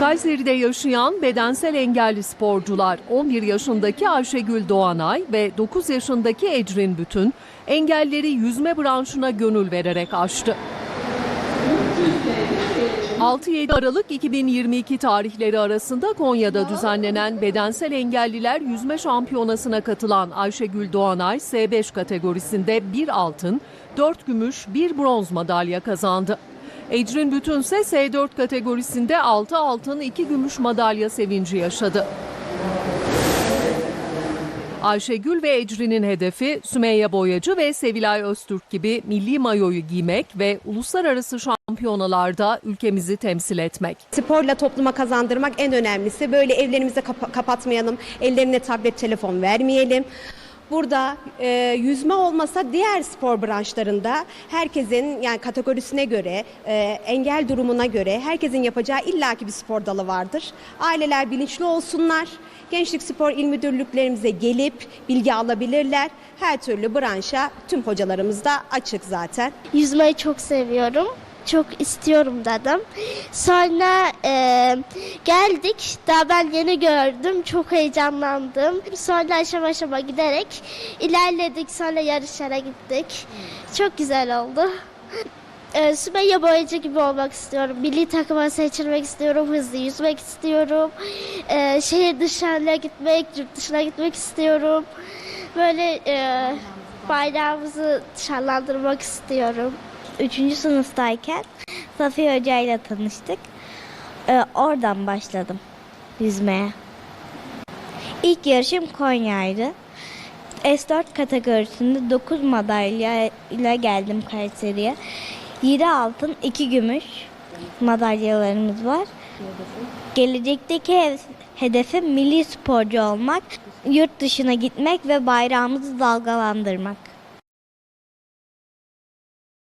Kayseri'de yaşayan bedensel engelli sporcular 11 yaşındaki Ayşegül Doğanay ve 9 yaşındaki Ecrin Bütün engelleri yüzme branşına gönül vererek aştı. 6-7 Aralık 2022 tarihleri arasında Konya'da düzenlenen bedensel engelliler yüzme şampiyonasına katılan Ayşegül Doğanay S5 kategorisinde 1 altın, 4 gümüş, 1 bronz madalya kazandı. Ecrin Bütün ise S4 kategorisinde 6 altın, 2 gümüş madalya sevinci yaşadı. Ayşegül ve Ecrin'in hedefi Sümeyye Boyacı ve Sevilay Öztürk gibi milli mayoyu giymek ve uluslararası şampiyonalarda ülkemizi temsil etmek. Sporla topluma kazandırmak en önemlisi. Böyle evlerimize kapa- kapatmayalım, ellerine tablet, telefon vermeyelim. Burada e, yüzme olmasa diğer spor branşlarında herkesin yani kategorisine göre, e, engel durumuna göre herkesin yapacağı illaki bir spor dalı vardır. Aileler bilinçli olsunlar. Gençlik Spor İl Müdürlüklerimize gelip bilgi alabilirler. Her türlü branşa tüm hocalarımız da açık zaten. Yüzmeyi çok seviyorum. Çok istiyorum dedim. Sonra e, geldik. Daha ben yeni gördüm. Çok heyecanlandım. Sonra aşama aşama giderek ilerledik. Sonra yarışlara gittik. Çok güzel oldu. E, Sümeyye Boyacı gibi olmak istiyorum. Milli takıma seçilmek istiyorum. Hızlı yüzmek istiyorum. E, şehir dışına gitmek, yurt dışına gitmek istiyorum. Böyle e, bayrağımızı şanlandırmak istiyorum. Üçüncü sınıftayken Safiye Hoca ile tanıştık. Ee, oradan başladım yüzmeye. İlk yarışım Konya'ydı. S4 kategorisinde 9 madalya ile geldim Kayseri'ye. 7 altın, 2 gümüş madalyalarımız var. Gelecekteki he- hedefim milli sporcu olmak, yurt dışına gitmek ve bayrağımızı dalgalandırmak.